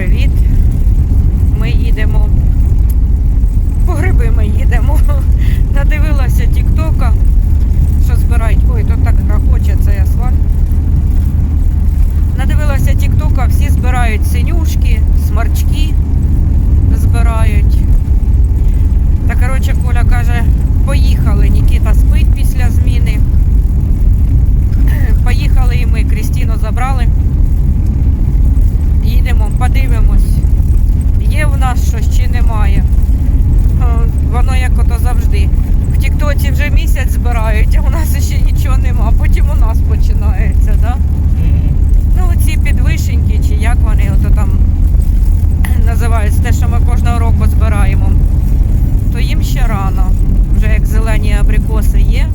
привіт! Ми їдемо. По гриби ми їдемо. Надивилася Тіктока, що збирають. Ой, тут так грохоче цей асфальт. Надивилася Тіктока, всі збирають синюшки, смарчки збирають. Та коротше, Коля каже, поїхали. Нікіта спить після зміни. Поїхали і ми. Крістіну забрали. Їдемо, подивимось. Є в нас щось чи немає. Воно як ото завжди. В Тіктоці вже місяць збирають, а у нас ще нічого нема. Потім у нас починається, да? Ну, ці підвишеньки, чи як вони ото там називаються, те, що ми кожного року збираємо, то їм ще рано. Вже як зелені абрикоси є,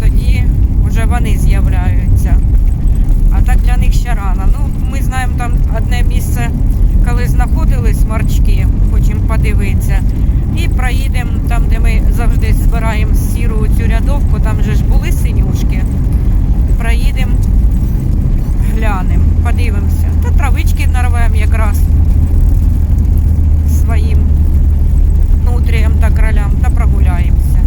тоді вже вони з'являються. А так для них ще рано. Ну, ми знаємо там одне місце, коли знаходились марчки, хочемо подивитися. І проїдемо там, де ми завжди збираємо сіру цю рядовку, там же ж були синюшки. Проїдемо, глянемо, подивимося. Та травички нарвемо якраз своїм нутріям та кролям та прогуляємося.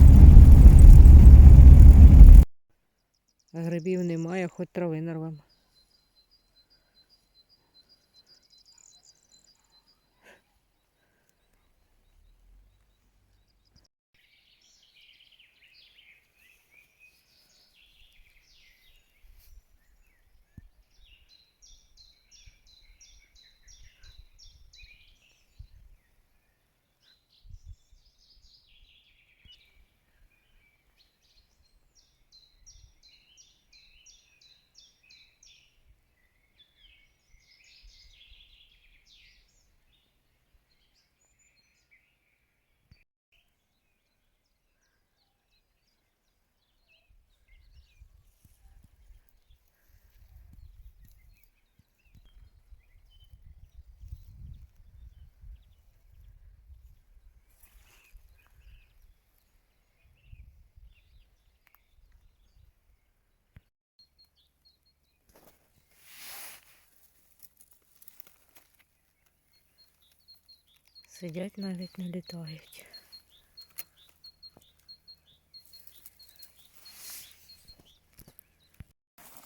Грибів немає, хоч трави нарвемо. Сидять навіть не літають.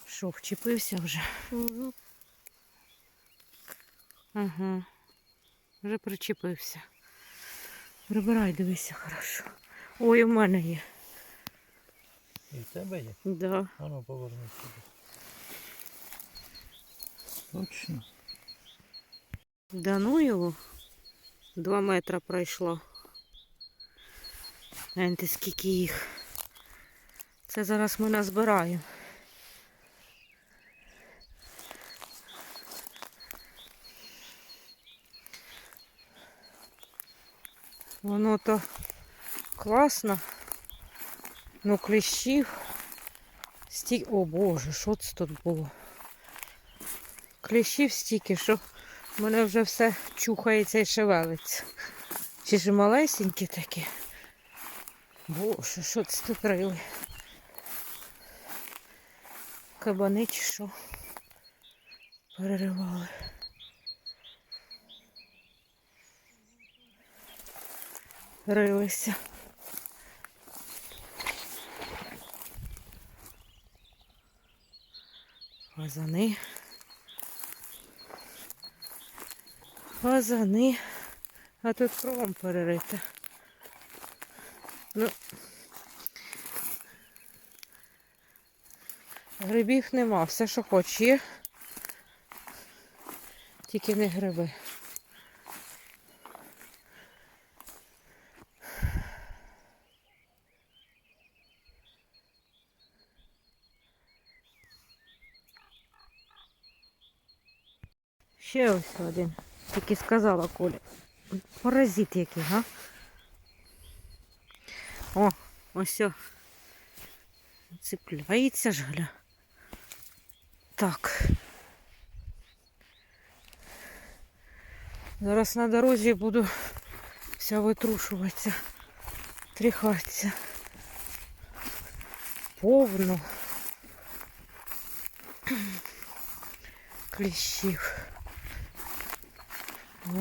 Що, вчепився вже? Угу. Ага. Вже причепився. Прибирай, дивися хорошо. Ой, у мене є. І в тебе є? Да. А ну поверни сюди. Точно. Да ну його. Два метри пройшло. Гляньте, скільки їх. Це зараз ми назбираємо. Воно то класно. Ну, кліщів. Сті... О Боже, що це тут було? Кліщів стільки, що мене вже все чухається і шевелиться. Чи ж малесенькі такі? Боже, що це тут рили? Кабани чи що? Переривали. Рилися. Фазани. Фазани. А тут кровом перерита. Ну. Грибів нема, все, що хоч є. Тільки не гриби. Ще ось один. Тільки сказала Коля. Паразит який, га? О, ось. Цепляється ж, гля. Так. Зараз на дорозі буду вся витрушуватися, тріхатися. Повно. Кліщів.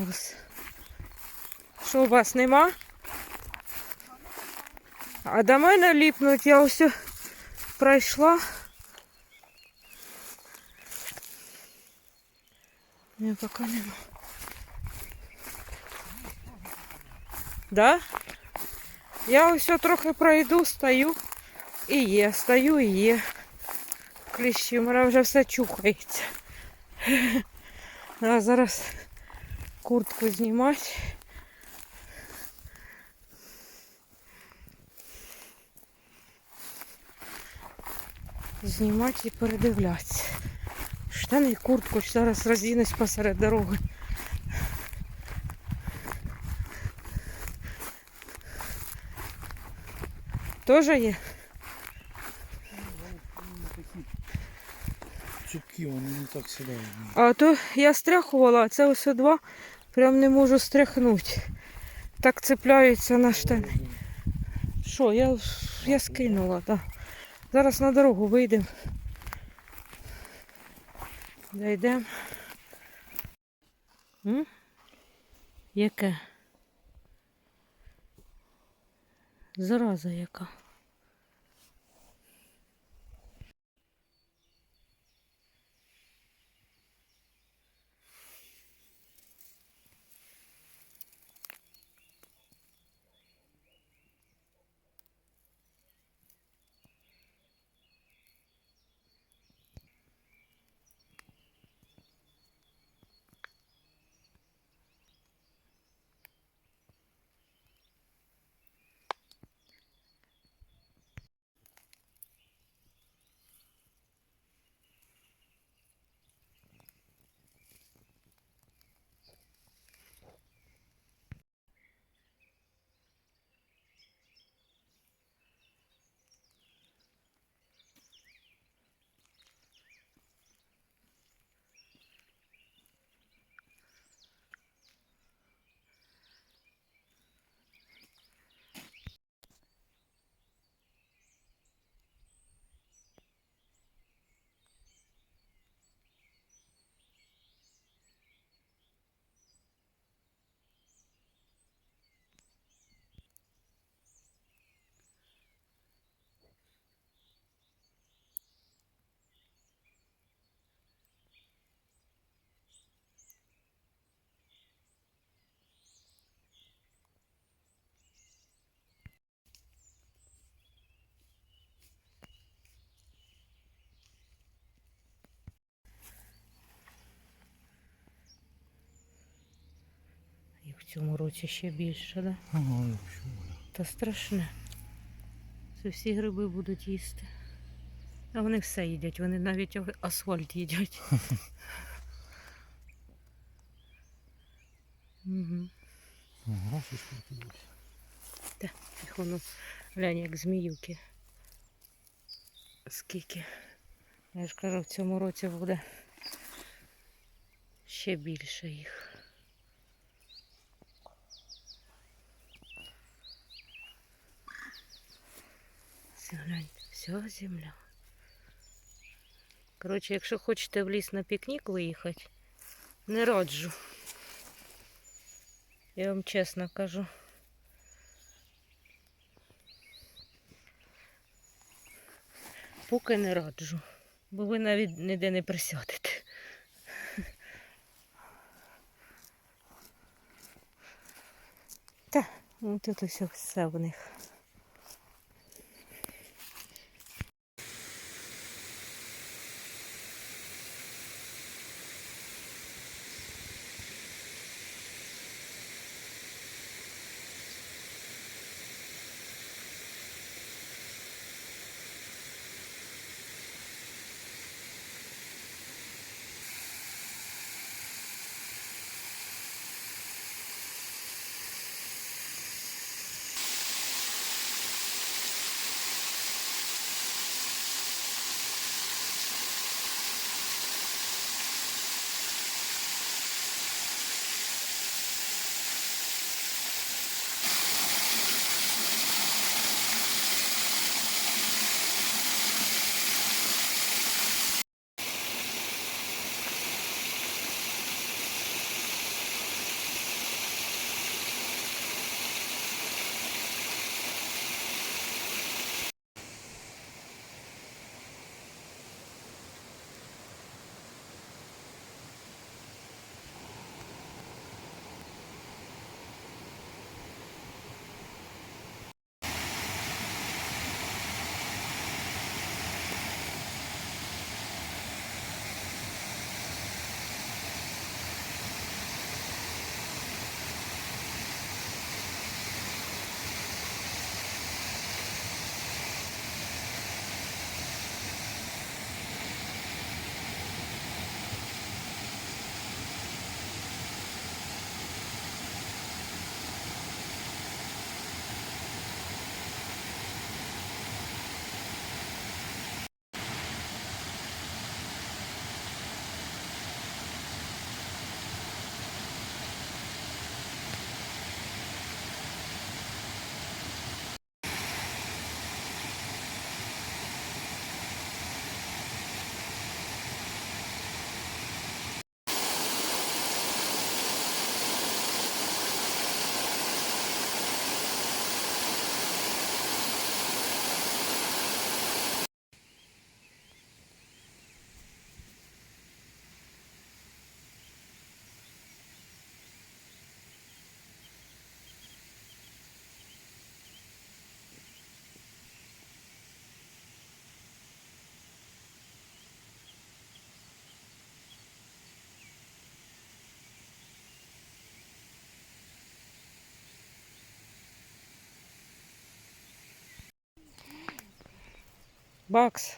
Ось. Що у вас нема? А до мене ліпнуть, я ось пройшла. Ні, поки нема. Да? Я ось трохи пройду, стою і є, стою і є. Кліщі, у мене вже все чухається. А зараз куртку знімати. Знімати і передивлятися. Штани і куртку зараз роздінусь посеред дороги. Тоже є? Цупкі, вони не так сідають. А то я стряхувала, а це ось два. Прям не можу стряхнути. Так цепляються на штани. Що, я, я скинула, так. Зараз на дорогу вийдемо. Зайдемо. Яке? Зараза яка. В цьому році ще більше, да? Ага. Та страшне. Це всі гриби будуть їсти. А вони все їдять, вони навіть асфальт їдять. Угу. Ага, крутилось. Їх воно, глянь, як зміюки. Скільки. Я ж кажу, в цьому році буде ще більше їх. Все, гляньте, земля. Коротше, якщо хочете в ліс на пікнік виїхати, не раджу. Я вам чесно кажу. Поки не раджу, бо ви навіть ніде не присядете. Та, ну тут ось все в них. Бакс.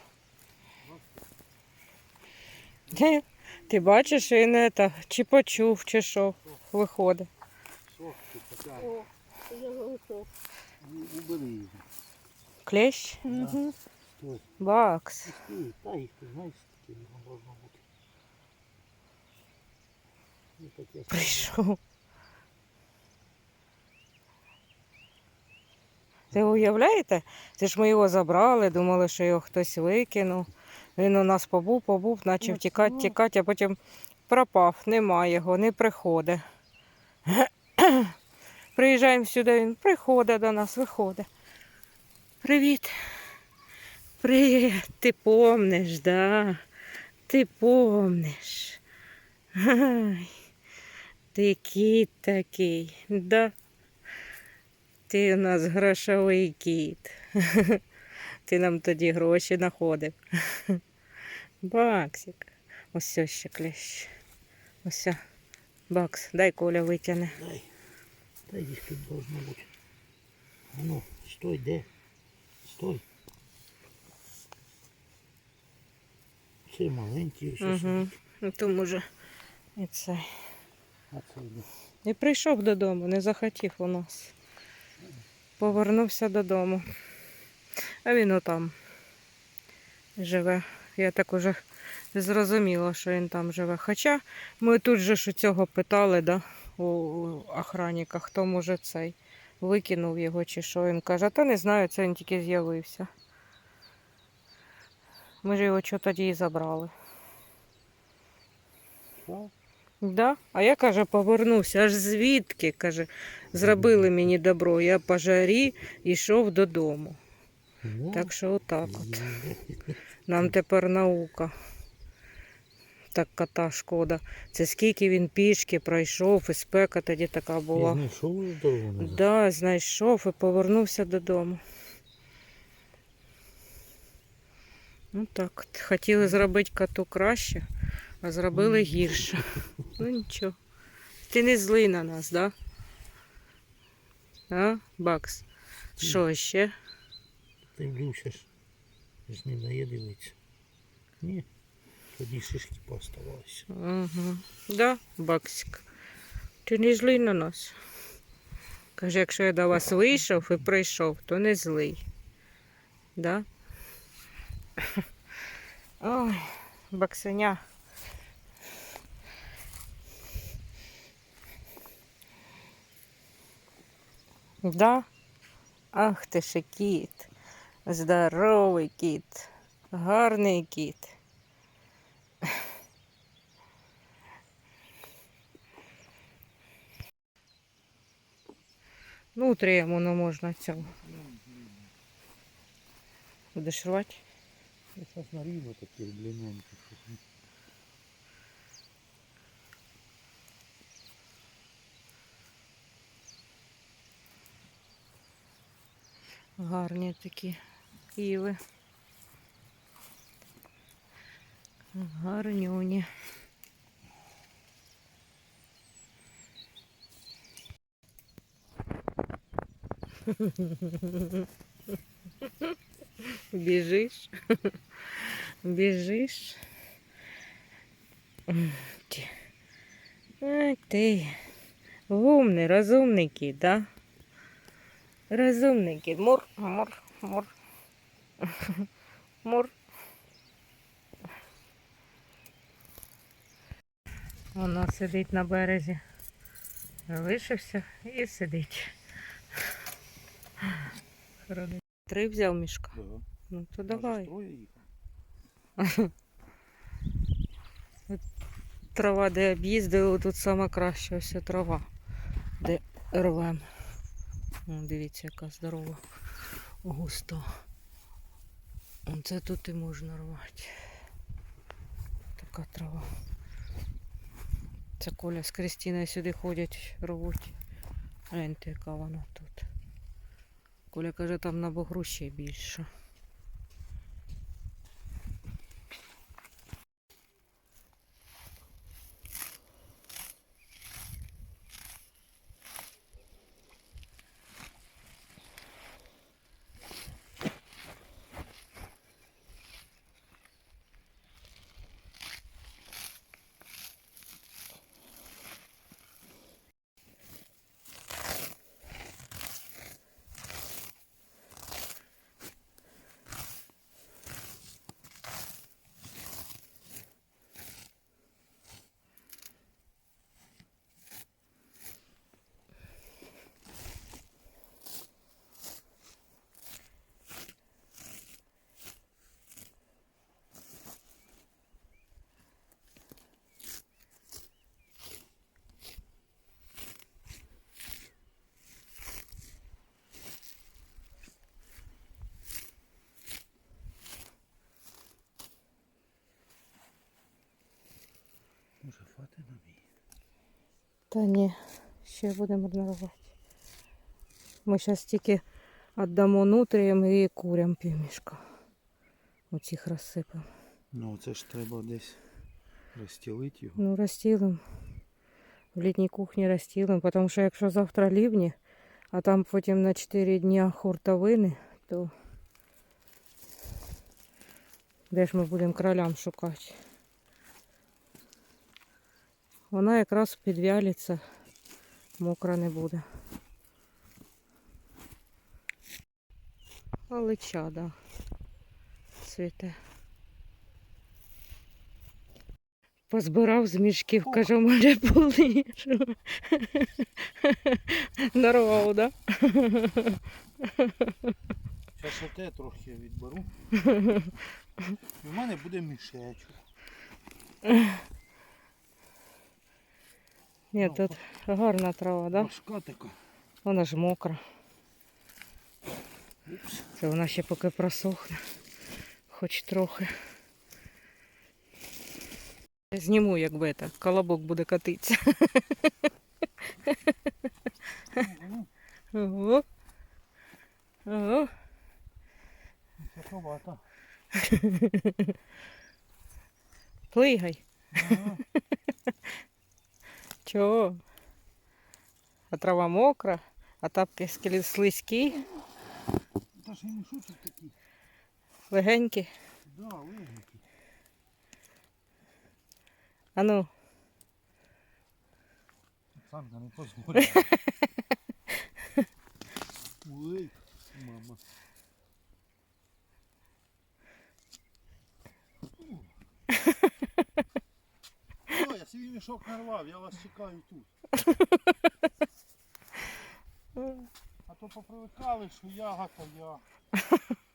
Ти, ти бачиш, він та, чи почув, чи що виходить. О. Убери його. Клещ? Угу. Бакс. Та їх, ти знаєш, таке должно бути. Прийшов. Ви уявляєте? Це ж ми його забрали, думали, що його хтось викинув. Він у нас побув, побув, почав тікати, тікати, а потім пропав, немає його, не приходить. Приїжджаємо сюди, він приходить до нас, виходить. Привіт. Привіт, ти помниш, да? Ти помниш. Ти кіт такий, да? Ти у нас грошовий кіт. Ти нам тоді гроші знаходив. Баксик. Ось ще клещ. Ось. Бакс, дай Коля витягне. Дай. Та їх тут должно бути. Ну, стой, де? Стой. Це маленький, ось. Угу. Ну, то може і це. Йде. І прийшов додому, не захотів у нас. Повернувся додому. А він отам живе. Я так уже зрозуміла, що він там живе. Хоча ми тут же ж у цього питали, да, у охранника, хто може цей викинув його чи що. Він каже, та не знаю, це він тільки з'явився. Ми ж його чого тоді і забрали. Да? А я каже, повернувся. Аж звідки? каже, зробили мені добро. Я по жарі йшов додому. Ну, Так що отак от. Нам тепер наука. Так кота шкода. Це скільки він пішки пройшов, і спека тоді така була. знайшов уже дорогу. Да, знайшов і повернувся додому. Ну так, от. хотіли зробити коту краще, а зробили гірше. Ну нічого. Ти не злий на нас, да? А, Бакс? Що ще? Ти влючиш. Ж не дає. Ні. Тоді шишки пооставалися. Угу. Да, Баксик. Ти не злий на нас. Каже, якщо я до вас вийшов і прийшов, то не злий. Да? Ой, Баксеня. Да? Ах ти ж кіт. Здоровий кіт. Гарний кіт. Внутрі йому не можна цього. Будеш рвати? Я зараз наріжу таких длинненьких. щоб не- Гарні такі іви. Гарнюні. Біжиш? Біжиш? Ай ти. Умний, розумний кіт, да? Розумний кіт. Мур, мур, мур. Мур. Вона сидить на березі. Залишився і сидить. Три взяв мішка. Да. Ну то давай. Трава, де об'їздили, тут сама краща ось трава, де рвем. Дивіться, яка здорова, густа. Оце тут і можна рвати. Така трава. Це Коля з Кристиною сюди ходять, рвуть. Гляньте, яка вона тут. Коля каже, там на бугру ще більше. Може фати нам її? Та ні, ще будемо нарвати. Ми зараз тільки віддамо нутріям і курям півмішка. Оцих розсипемо. Ну це ж треба десь розстілити його. Ну, розстілимо. В літній кухні розстілимо, тому що якщо завтра лівні, а там потім на 4 дня хуртовини, то де ж ми будемо кролям шукати? Вона якраз підвялиться, мокра не буде. Алича, да. Цвіте. Позбирав з мішків, каже, у мене були. Нарвав, да? Зараз оте трохи відберу. І в мене буде мішечок. Ні, тут гарна трава, да? Важка така. Вона ж мокра. Це вона ще поки просохне. Хоч трохи. Я Зніму, якби це, колобок буде катитися. Ого. Ого. Високовата. Плигай. Чого? А трава мокра, а тапки слизькі, Та ж і мішочок такий. легенькі. Да, легенький. А ну, Оксанка не позволила. Ой, мама. Свій мішок нарвав, я вас чекаю тут. А то попривикали, що я, гата я.